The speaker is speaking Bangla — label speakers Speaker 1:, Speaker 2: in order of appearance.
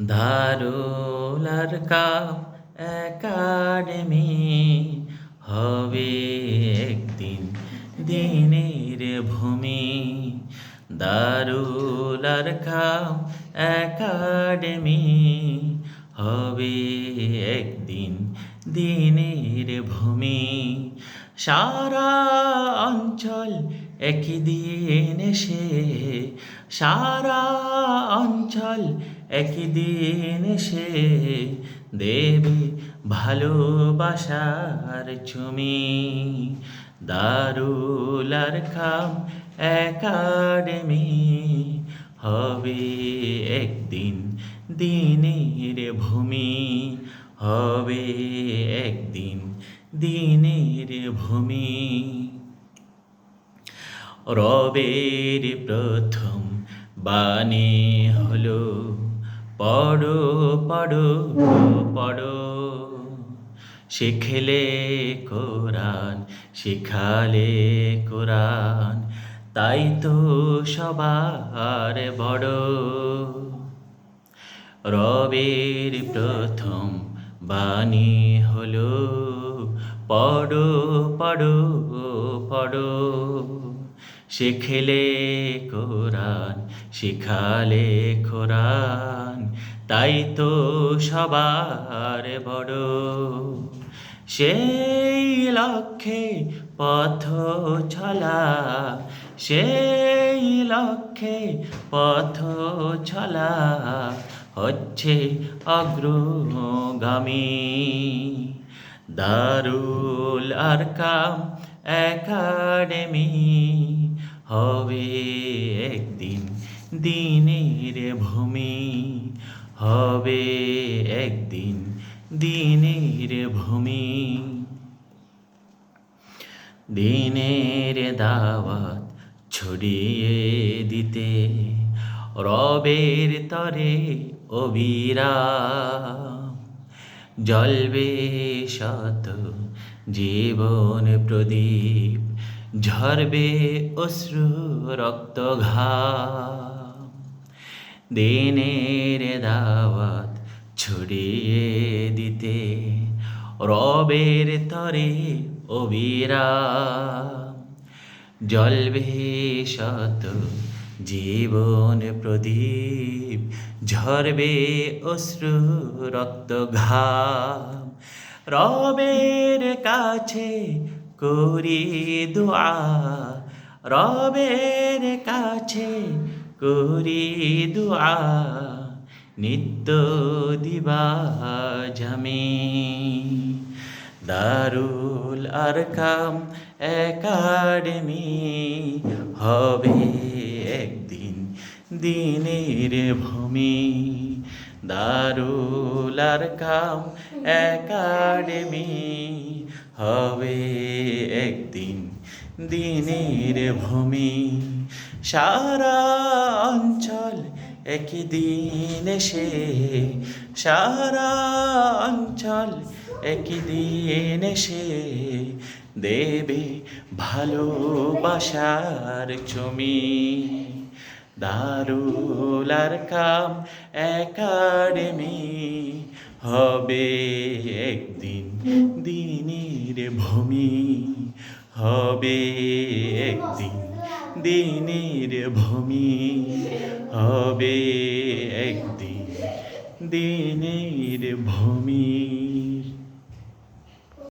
Speaker 1: দারুলার কাপ একাডেমি হবে একদিন দিনের ভূমি। দারুলার কাপ একাডেমি হবে একদিন দিনের ভূমি। সারা অঞ্চল একই দিন এসে, সারা অঞ্চল একই দিন এসে দেবে ভালোবাসার চুমি। দারুলার খাম একাডেমি হবে একদিন দিনের ভূমি। হবে একদিন দিনের ভূমি। রবের প্রথম বাণী হলো পড়ো পড়ো পড়ো। শিখলে কোরআন, শিখালে কোরআন, তাই তো সবার বড়। রবের প্রথম বাণী হলো পড়ো পড়ো পড়ো। শিখলে কোরআন, শিখালে কোরআন, তাই তো সবার বড়। সেই লক্ষ্যে পথ চলা, সেই লক্ষ্যে পথ চলা হচ্ছে অগ্রগামী। দারুল আরকাম একাডেমি হবে একদিন দিনের ভূমি, হবে একদিন দিনের ভূমি। দিনের দাওয়াত ছড়িয়ে দিতে, রবের তরে অবিরা। জলবে শত জীবন প্রদীপ, ঝরবে অশ্রু রক্ত ঘাম দিনের দাওয়াত ছড়িয়ে দিতে, রবের তরে অবিরা জলবে শত জীবন প্রদীপ, ঝরবে অশ্রু রক্ত ঘাম। রবের কাছে করি দোয়া, রবের কাছে করি দোয়া। নিত্য দিবা জামি, দারুল আরকাম একাডেমি হবে একদিন দিনের ভূমি দারুল আরকাম একাডেমি হবে একদিন দিনের ভূমি। সারা অঞ্চল একই দিন এসে, সারা অঞ্চল একই দিন এসে দেবে ভালোবাসার চুমি দারুলার কাম একাডেমি হবে একদিন দিনের ভূমি। হবে একদিন দিনের ভূমি। হবে একদিন দিনের ভূমি।